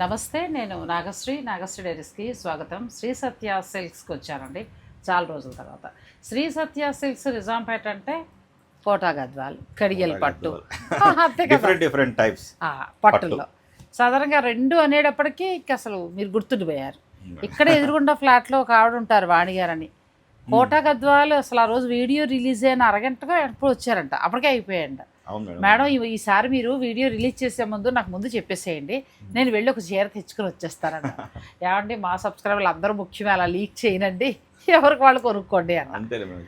నమస్తే నేను నాగశ్రీ. నాగశ్రీ డైరీస్కి స్వాగతం. శ్రీ సత్య సిల్క్స్కి వచ్చానండి చాలా రోజుల తర్వాత. శ్రీ సత్య సిల్క్స్ నిజాంపేట అంటే కోటా గద్వాల్ కడిగెల పట్టు డిఫరెంట్ డిఫరెంట్ టైప్స్ పట్టుల్లో. సాధారణంగా రెండు అనేటప్పటికీ ఇంక అసలు మీరు గుర్తుండిపోయారు. ఇక్కడ ఎదురుగుండా ఫ్లాట్లో ఒక ఆవిడ ఉంటారు వాణి గారని కోటా గద్వాలు అసలు ఆ రోజు వీడియో రిలీజ్ అయిన అరగంటగా ఎప్పుడు వచ్చారంట. అప్పటికే అయిపోయాయంట. మేడం. ఈసారి మీరు వీడియో రిలీజ్ చేసే ముందు నాకు ముందు చెప్పేసేయండి. నేను వెళ్ళి ఒక చీర తెచ్చుకుని వచ్చేస్తానంట ఏమండి మా సబ్స్క్రైబర్లు అందరూ ముఖ్యమే అలా లీక్ చేయనండి. ఎవరికి వాళ్ళు కొనుక్కోండి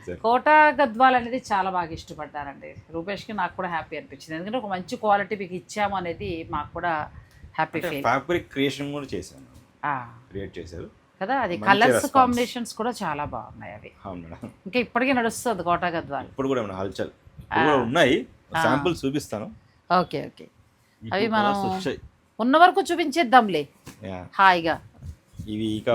సార్. కోటా గద్వాల్ అనేది చాలా బాగా ఇష్టపడ్డారండి. రూపేష్కి నాకు కూడా హ్యాపీ అనిపించింది. ఎందుకంటే ఒక మంచి క్వాలిటీ మీకు ఇచ్చాము అనేది మాకు కూడా హ్యాపీ ఫ్యాబ్రిక్ క్రియేషన్ కూడా చేశాను క్రియేట్ చేశారు. కదా అది కలర్స్. కాంబినేషన్స్ కూడా చాలా బాగున్నాయి అవి. ఇంకా ఇప్పటికీ నడుస్తుంది కోటా గద్వాల్. ఇప్పుడు కూడా హల్చల్. ఉన్నాయి. శాంపుల్స్ చూపిస్తాను. Okay okay. అవి మనం- ఉన్న వరకు చూపించేద్దాంలే. హాయిగా. ఇవి ఇక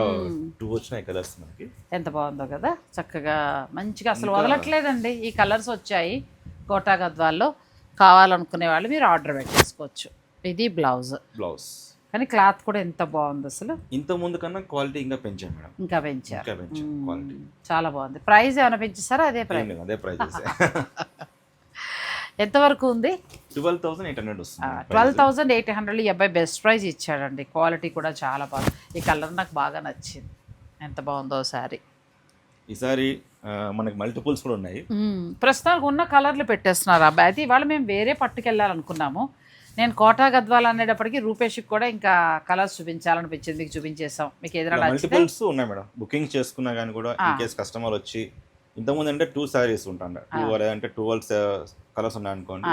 టూ వచ్చినాయి కలర్స్ మనకి. ఎంత బాగుందో కదా. చక్కగా మంచిగా అసలు వదలట్లేదండి. ఈ కలర్స్ వచ్చాయి. కోటా గద్వాల్లో కావాలనుకునే వాళ్ళు మీరు ఆర్డర్ పెట్టేసుకోవచ్చు. ఇది బ్లౌజ్. బ్లౌజ్. కానీ క్లాత్ కూడా ఎంత బాగుంది అసలు. ఇంత ముందు కన్నా క్వాలిటీ ఇంకా పెంచాం మేడం. ఇంకా పెంచారు. ఇంకా పెంచాం క్వాలిటీ. మ్మ్. చాలా బాగుంది. ప్రైస్ ఏమైనా పెంచేస్తారా అదే ప్రైస్ అదే ప్రైస్ ఎంతవరకు ఉంది? ట్వెల్వ్ థౌసండ్ ఎయిట్ హండ్రెడ్ వస్తుంది. ట్వెల్వ్ థౌజండ్ ఎయిట్ ఈ అబ్బాయి బెస్ట్ ప్రైస్ ఇచ్చాడండి. క్వాలిటీ కూడా చాలా బాగుంది. ఈ కలర్ నాకు బాగా నచ్చింది. ఎంత బాగుందో సారీ ఈసారి మనకి మల్టిపుల్స్ కూడా ఉన్నాయి. ప్రస్తుతానికి ఉన్న కలర్లు పెట్టేస్తున్నారు అబ్బాయి. అయితే ఇవాళ మేము వేరే పట్టుకెళ్ళాలనుకున్నాము. నేను కోటా గద్వాల్ అనేటప్పటికి రూపేష్కి కూడా ఇంకా కలర్స్ చూపించాలనిపించింది. మీకు చూపించేసాం. మీకు ఏదైనా మల్టిపుల్స్ ఉన్నాయి మేడం. బుకింగ్ చేసుకున్నా కానీ కూడా. ఇన్ కేస్ కస్టమర్ వచ్చి ఇంతకుముందు అంటే టూ సారీస్ ఉంటాండ టూ లేదంటే ట్వెల్వ్ కలర్స్ ఉన్నాయి అనుకోండి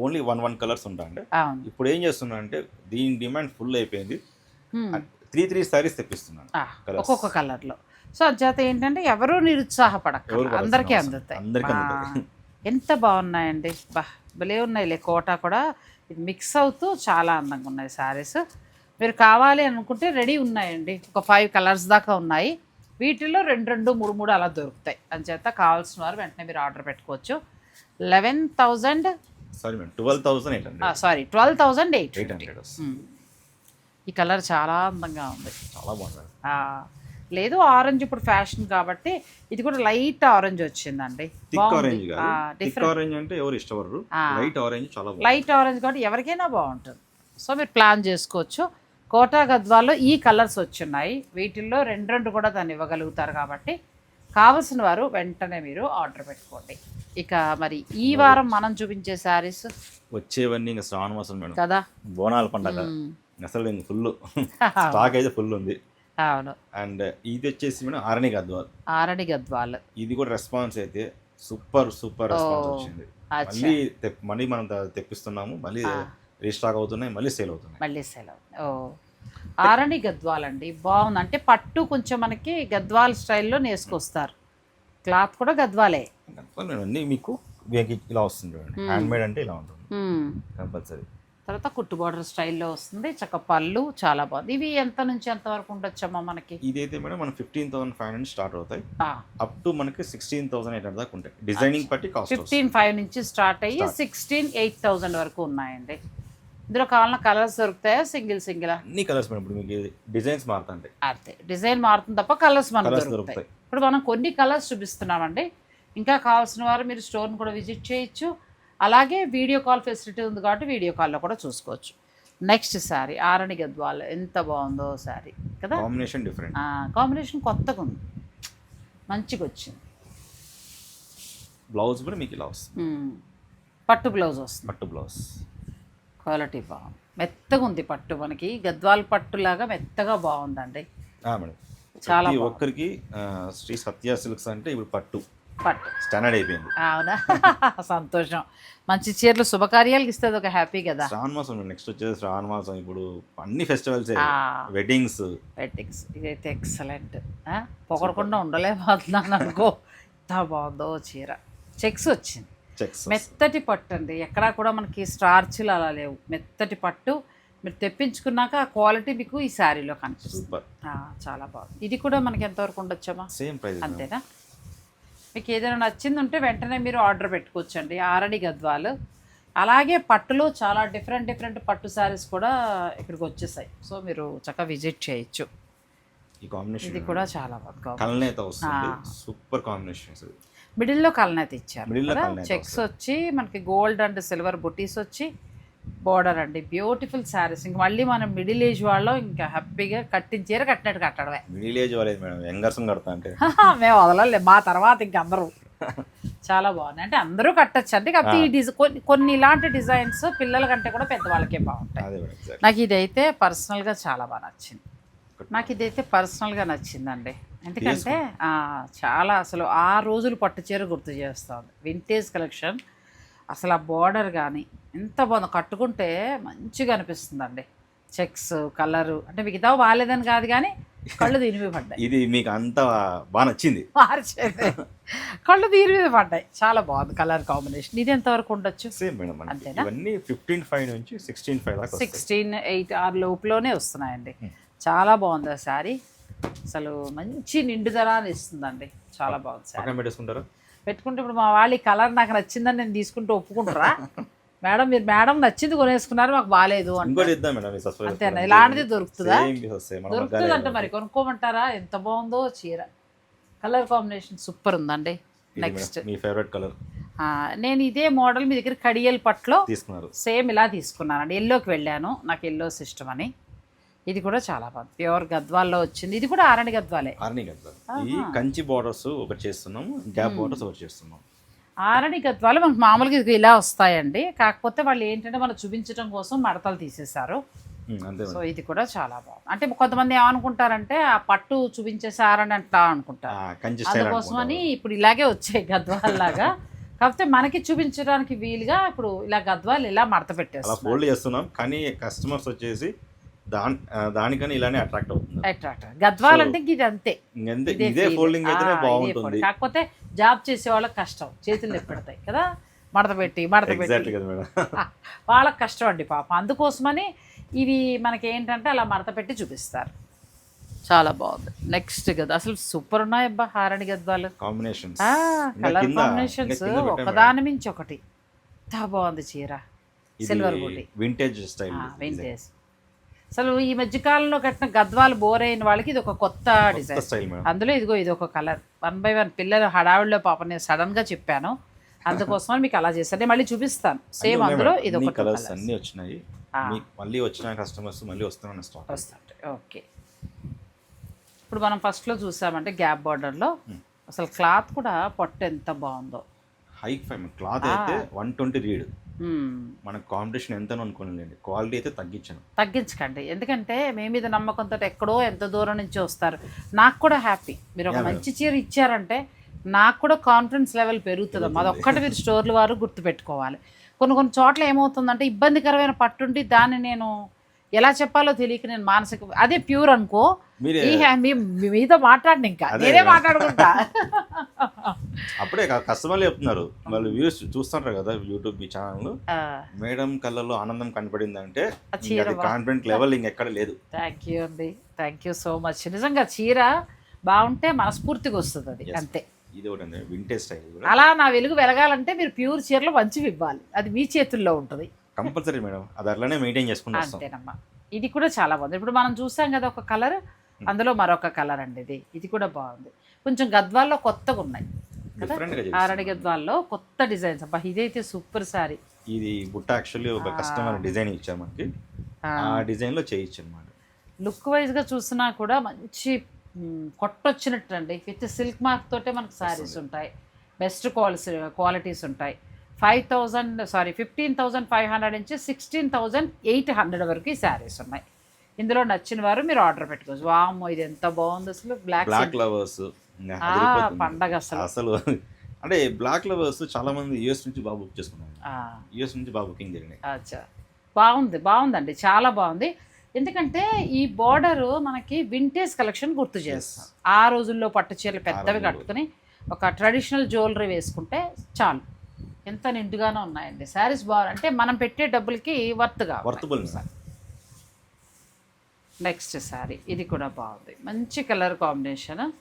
ఓన్లీ వన్ వన్ కలర్స్ అవును. ఇప్పుడు ఏం చేస్తున్నా అంటే దీని డిమాండ్ ఫుల్ అయిపోయింది. త్రీ త్రీ సారీస్ తెప్పిస్తున్నాను. ఒక్కొక్క కలర్లో. సో అంచేత ఏంటంటే ఎవరు నిరుత్సాహపడక అందరికీ. అందుతాయి. అందరికీ అందుతాయి. ఎంత బాగున్నాయండి. బా భలే ఉన్నాయిలే. కోట కూడా ఇది మిక్స్ అవుతూ చాలా అందంగా ఉన్నాయి సారీస్ మీరు కావాలి అనుకుంటే రెడీ ఉన్నాయండి. ఒక ఫైవ్ కలర్స్ దాకా ఉన్నాయి. వీటిల్లో రెండు రెండు మూడు మూడు అలా దొరుకుతాయి. అంచేత కావాల్సిన వారు వెంటనే మీరు ఆర్డర్ పెట్టుకోవచ్చు. Eleven thousand? Sorry madam twelve thousand eight hundred. Sorry twelve thousand eight eight hundred. ఈ కలర్ చాలా అందంగా ఉంది. చాలా బాగుంది లేదు ఆరెంజ్ ఇప్పుడు ఫ్యాషన్ కాబట్టి ఇది కూడా లైట్ ఆరెంజ్ వచ్చిందండి. Thick orange thick different orange అంటే ఎవరు ఇష్టపడరు. లైట్ ఆరెంజ్ చాలా లైట్ ఆరెంజ్ కాబట్టి ఎవరికైనా బాగుంటుంది. సో మీరు ప్లాన్ చేసుకోవచ్చు. కోటా గద్వాల్లో ఈ కలర్స్ వచ్చున్నాయి. వీటిల్లో రెండు రెండు కూడా దాన్ని ఇవ్వగలుగుతారు కాబట్టి కావలసిన వారు వెంటనే మీరు ఆర్డర్ పెట్టుకోండి. ఇక మరి ఈ వారం మనం చూపించే శారీస్? వచ్చేవన్నీ ఇంకా శ్రావణ మాసం మేడం. కదా? బోనాల పండగ. అసలు ఇంక ఫుల్ స్టాక్ అయితే ఫుల్ ఉంది. అవును. అండ్ ఇది వచ్చేసి మేడం ఆరణి గద్వాల్ ఆరడి గద్వాల్ ఇది కూడా రెస్పాన్స్ అయితే సూపర్ సూపర్ రెస్పాన్స్ ఓ, వచ్చింది. అచ్చా. మళ్ళీ తెప్- మళ్ళీ మనం త- తెప్పిస్తున్నాము మళ్ళీ. రీస్టాక్ అవుతున్నాయి మళ్ళీ సేల్ అవుతున్నాయి. మళ్ళీ సెలవు ఓ. ఆరణి గద్వాల్ అండి బాగుంది. అంటే పట్టు కొంచెం మనకి గద్వాల్ స్టైల్లో నేసుకొస్తారు. క్లాత్ కూడా గద్వాలే. మీకు ఇలా వస్తుంది చూడండి. హ్యాండ్ మేడ్ అంటే ఇలా ఉంటుంది. కంపల్సరీ. తర్వాత కుట్టు బార్డర్ స్టైల్లో వస్తుంది. చక్క పళ్ళు చాలా బాగుంది. ఇవి ఎంత నుంచి ఎంత వరకు ఉండొచ్చమ్మా మనకి? ఇదైతే మేడం మనం fifteen thousand five hundred start అవుతాయి. అప్ టు మనకి సిక్స్టీన్ థౌసండ్ ఎయిట్ హండ్రెడ్ దాకా ఉంటాయి. డిజైనింగ్ బట్టి కాస్ట్ ఫిఫ్టీన్ ఫైవ్ నుంచి స్టార్ట్ అయ్యి. సిక్స్టీన్ ఎయిట్ థౌజండ్ వరకు ఉన్నాయండి. ఇందులో కావాలన్న కలర్స్ దొరుకుతాయా? Single single? అన్ని కలర్స్ మేడం. ఇప్పుడు మీకు డిజైన్స్ మారుతుంటాయి. అంతే. డిజైన్ మారుతుంది తప్ప కలర్స్ మనకు కలర్స్ దొరుకుతాయి. ఇప్పుడు మనం కొన్ని కలర్స్ చూపిస్తున్నామండి. ఇంకా కావాల్సిన వారు మీరు స్టోర్ని కూడా విజిట్ చేయొచ్చు. అలాగే వీడియో కాల్ ఫెసిలిటీ ఉంది కాబట్టి వీడియో కాల్లో కూడా చూసుకోవచ్చు. నెక్స్ట్ శారీ ఆరణి గద్వాల్ ఎంత బాగుందో శారీ కదా? Combination different. కాంబినేషన్ కొత్తగా ఉంది. మంచిగా వచ్చింది బ్లౌజ్ కూడా మీకు ఇలా వస్తుంది. పట్టు బ్లౌజ్ వస్తుంది. పట్టు బ్లౌజ్. క్వాలిటీ బాగుంది. మెత్తగా ఉంది పట్టు మనకి. గద్వాల్ పట్టులాగా మెత్తగా బాగుందండి. మేడం. చాలా. ఒక్కరికి శ్రీ సత్య సిల్క్స్ అంటే ఇప్పుడు పట్టు. పట్టు. స్టాండర్డ్ అయిపోయింది. అవునా? సంతోషం. మంచి చీరలు శుభకార్యాలకు ఇస్తుంది ఒక హ్యాపీ కదా. శ్రావణ మాసం నెక్స్ట్ వచ్చేది శ్రావణ మాసం. ఇప్పుడు అన్ని ఫెస్టివల్స్. వెడ్డింగ్స్ వెడ్డింగ్స్ ఇదైతే ఎక్సలెంట్ పొగడకుండా ఉండలేకపోతున్నాను అనుకో. ఎంత బాగుందో చీర. చెక్స్ వచ్చింది. మెత్తటి పట్టు అండి. ఎక్కడా కూడా మనకి స్టార్చ్లు అలా లేవు. మెత్తటి పట్టు మీరు తెప్పించుకున్నాక ఆ క్వాలిటీ మీకు ఈ శారీలో కనిపిస్తుంది. చాలా బాగుంది. ఇది కూడా మనకి ఎంతవరకు ఉండొచ్చమ్మా? సేమ్ ప్రైస్ అంతేనా? మీకు ఏదైనా నచ్చింది ఉంటే వెంటనే మీరు ఆర్డర్ పెట్టుకోవచ్చండి. ఆరడి గద్వాలు. అలాగే పట్టులో చాలా డిఫరెంట్ డిఫరెంట్ పట్టు శారీస్ కూడా ఇక్కడికి వచ్చేసాయి. సో మీరు చక్కగా విజిట్ చేయొచ్చు. ఈ కాంబినేషన్ ఇది కూడా చాలా బాగుంది సూపర్ కాంబినేషన్ మిడిల్లో కలనేత ఇచ్చారు చెక్స్ వచ్చి మనకి గోల్డ్ అండ్ సిల్వర్ బుటీస్ వచ్చి బోర్డర్ అండి. బ్యూటిఫుల్ శారీస్ ఇంక మళ్ళీ మనం మిడిల్ ఏజ్ వాళ్ళం ఇంకా హ్యాపీగా కట్టిన చీర కట్టినట్టు కట్టడమే. మిడిల్ ఏజ్ వాళ్ళేది మేడం. యంగర్స్ కడతా అంటే. మేము వదలలే. మా తర్వాత ఇంక అందరూ. చాలా బాగున్నాయి. అంటే అందరూ కట్టచ్చు అంటే కాకపోతే ఈ డిజైన్ కొన్ని కొన్ని ఇలాంటి డిజైన్స్ పిల్లల కంటే కూడా పెద్దవాళ్ళకే బాగుంటాయి. నాకు ఇదైతే పర్సనల్గా చాలా బాగా నచ్చింది. నాకు ఇదైతే పర్సనల్గా నచ్చిందండి. ఎందుకంటే చాలా అసలు ఆ రోజులు పట్టు చీర గుర్తు చేస్తుంది. వింటేజ్ కలెక్షన్ అసలు ఆ బార్డర్ కానీ ఎంత బాగుందో. కట్టుకుంటే మంచిగా అనిపిస్తుందండి. చెక్స్ కలరు అంటే మిగతా బాగాలేదని కాదు కానీ కళ్ళు దీని మీద పడ్డాయి. ఇది మీకు అంత బాగా నచ్చింది. మార్చేది. కళ్ళు దీని మీద పడ్డాయి. చాలా బాగుంది కలర్ కాంబినేషన్ ఇది ఎంతవరకు ఉండొచ్చు? సేమ్ మేడం అంతేనా? ఇవన్నీ ఫిఫ్టీన్ ఫైవ్ నుంచి సిక్స్టీన్ ఫైవ్. సిక్స్టీన్ ఎయిట్ ఆరు లోపులోనే వస్తున్నాయండి. చాలా బాగుంది ఆ శారీ. అసలు మంచి నిండుదనాన్ని ఇస్తుందండి. చాలా బాగుంది పెట్టేసుకుంటారా? పెట్టుకుంటే ఇప్పుడు మా వాళ్ళ కలర్ నాకు నచ్చిందని నేను తీసుకుంటూ ఒప్పుకుంటారా? మేడం మీరు మేడం నచ్చింది కొనేసుకున్నారు మాకు బాగాలేదు అంతేనా? ఇలాంటిది దొరుకుతుందా? వస్తాయి మన దొరుకుతుంది అంటే మరి కొనుక్కోమంటారా? ఎంత బాగుందో చీర. కలర్ కాంబినేషన్ సూపర్ ఉందండి. నెక్స్ట్. మీ ఫేవరెట్ కలర్. నేను ఇదే మోడల్ మీ దగ్గర కడియల్ పట్లో తీసుకున్నారు. సేమ్ ఇలా తీసుకున్నానండి. ఎల్లోకి వెళ్ళాను. నాకు ఎల్లో సిస్టమ్ అని. ఇది కూడా చాలా బాగుంది. ప్యూర్ గద్వాల్లో వచ్చింది. ఇది కూడా ఆరణి గద్వాలే. ఆర్ని కదా ఈ కంచి బార్డర్స్ ఒకటి చేస్తున్నాము గ్యాప్ బార్డర్స్ ఒకటి చేస్తున్నాం. ఆరణి గద్వాలు మనకు మామూలుగా ఇది ఇలా వస్తాయండి. కాకపోతే వాళ్ళు ఏంటంటే మనం చూపించడం కోసం మడతలు తీసేశారు. సో ఇది కూడా చాలా బాగుంది. అంటే కొంతమంది ఏమనుకుంటారంటే ఆ పట్టు చూపించేసారని అట్లా అనుకుంటారు. అందుకోసమని ఇప్పుడు ఇలాగే వచ్చాయి గద్వాల్లాగా. కాకపోతే మనకి చూపించడానికి వీలుగా ఇప్పుడు ఇలా గద్వాలు ఇలా మడత ఫోల్డ్ చేస్తున్నాం. కానీ కస్టమర్స్ వచ్చేసి దాని దానికని ఇలానే అట్రాక్ట్ అవుతుంది. అట్రాక్ట్ గద్వాల్ అంటే ఇది అంతే ఇదే. ఫోల్డింగ్ ఇదే బాగుంటుంది. కాకపోతే జాబ్ చేసే వాళ్ళకి కష్టం. చేతులు నొప్పి పెడతాయి కదా? మడత పెట్టి మడత పెట్టి. వాళ్ళకి కష్టం అండి పాపం. అందుకోసమని ఇవి మనకి ఏంటంటే అలా మడత పెట్టి చూపిస్తారు. చాలా బాగుంది. నెక్స్ట్ కదా. అసలు సూపర్ ఉన్నాయి అబ్బా హారణి గద్వాలు. కాంబినేషన్స్ కలర్ కాంబినేషన్స్ ఒకదాని మించి ఒకటి. ఎంత బాగుంది చీర. సిల్వర్ వింటేజ్ స్టైల్ వింటేజ్ అసలు ఈ మధ్యకాలంలో కట్టిన గద్వాలు బోర్ అయిన వాళ్ళకి ఇది ఒక కొత్త డిజైన్ అందులో ఇదిగో ఇది ఒక కలర్ వన్ బై వన్ పిల్లలు హడావిడిలో పాప నేను సడన్గా చెప్పాను. అందుకోసమని మీకు అలా చేశాను. నేను మళ్ళీ చూపిస్తాను. సేమ్ అందులో ఇది ఒక కలర్స్ అన్ని వచ్చినాయి. మళ్ళీ వచ్చిన కస్టమర్స్ మళ్ళీ వస్తున్నాను స్టాక్ ఓకే. ఇప్పుడు మనం first లో చూసామంటే గ్యాప్ బార్డర్లో అసలు క్లాత్ కూడా పొట్ట ఎంత బాగుందో. హై క్లాత్ అయితే వన్ ట్వంటీ రీడ్ మన కాంపిటీషన్ ఎంత అనుకోలేండి క్వాలిటీ అయితే తగ్గించాను. తగ్గించకండి. ఎందుకంటే మీ మీద నమ్మకంతో ఎక్కడో ఎంత దూరం నుంచి వస్తారు. నాకు కూడా హ్యాపీ. మీరు ఒక మంచి చీర ఇచ్చారంటే నాకు కూడా కాన్ఫిడెన్స్ లెవెల్ పెరుగుతుంది అది ఒక్కటి మీరు స్టోర్ల వారు గుర్తుపెట్టుకోవాలి. కొన్ని కొన్ని చోట్ల ఏమవుతుందంటే ఇబ్బందికరమైన పట్టుండి దాన్ని నేను ఎలా చెప్పాలో తెలియక నేను మానసిక అదే ప్యూర్ అనుకో. మీరే ఈ హ్యా- మీ మీ మీద మాట్లాడిన ఇంకా. నేనే. మాట్లాడుకుంటా. అప్పుడే కస్టమర్లు చెప్తున్నారు. వాళ్ళు వ్యూస్ చూస్తుంటారు కదా యూట్యూబ్ మీ ఛానల్ మేడం కళ్ళలో ఆనందం కనపడింది అంటే కాన్ఫిడెంట్ లెవెల్ ఇంకెక్కడ లేదు. థ్యాంక్ యూ అండి. థ్యాంక్ యూ సో మచ్ నిజంగా చీర బాగుంటే మనస్ఫూర్తిగా వస్తుంది అది. అంతే. ఇది స్టైల్ అలా నా వెలుగు వెలగాలంటే మీరు ప్యూర్ చీరలు మంచివి ఇవ్వాలి. అది మీ చేతుల్లో ఉంటుంది. Compulsory madam. అది అట్లనే మెయింటైన్ చేసుకుంటూ అంతేనమ్మా. ఇది కూడా చాలా బాగుంది. ఇప్పుడు మనం చూసాం కదా ఒక కలర్ అందులో మరొక కలర్ అండి ఇది. ఇది కూడా బాగుంది. కొంచెం గద్వాల్లో కొత్తగా ఉన్నాయి కదా? గా ఆరడి గద్వాల్లో కొత్త డిజైన్స్. అబ్బా ఇదైతే సూపర్ సారీ. ఇది బుట్ట యాక్చువల్లీ ఒక కస్టమర్ డిజైన్ ఇచ్చారు మనకి. ఆ. డిజైన్లో చేయించు అనమాట లుక్ వైజ్గా చూసినా కూడా మంచి కొట్టొచ్చినట్టు అండి. విత్ సిల్క్ మార్క్ తోటే మనకు శారీస్ ఉంటాయి. బెస్ట్ క్వాలిటీ క్వాలిటీస్ ఉంటాయి. Five thousand sorry fifteen thousand five hundred నుంచి సిక్స్టీన్ థౌజండ్ ఎయిట్ హండ్రెడ్ వరకు ఈ శారీస్ ఉన్నాయి. ఇందులో నచ్చిన వారు మీరు ఆర్డర్ పెట్టుకోవచ్చు. వామ్మో ఇది ఎంత బాగుంది అసలు. బ్లాక్ బ్లాక్ లవర్స్ పండగ అసలు. అసలు అంటే బ్లాక్ లవర్స్ చాలా మంది యూఎస్ నుంచి బాగా బుక్ చేసుకున్నారు. ఆ, యూఎస్ నుంచి బాగా బుకింగ్ జరిగినాయి. అచ్చా. బాగుంది బాగుందండి. చాలా బాగుంది. ఎందుకంటే ఈ బార్డర్ మనకి వింటేజ్ కలెక్షన్ గుర్తు చేస్తాం. ఆ రోజుల్లో పట్టు చీరలు పెద్దవి. కట్టుకుని ఒక ట్రెడిషనల్ జ్యువెలరీ వేసుకుంటే చాలు. ఎంత నిండుగానే ఉన్నాయండి. శారీస్ బాగుంది అంటే మనం పెట్టే డబ్బులకి వర్త్గా వర్తబుల్ నెక్స్ట్ శారీ ఇది కూడా బాగుంది. మంచి కలర్ కాంబినేషన్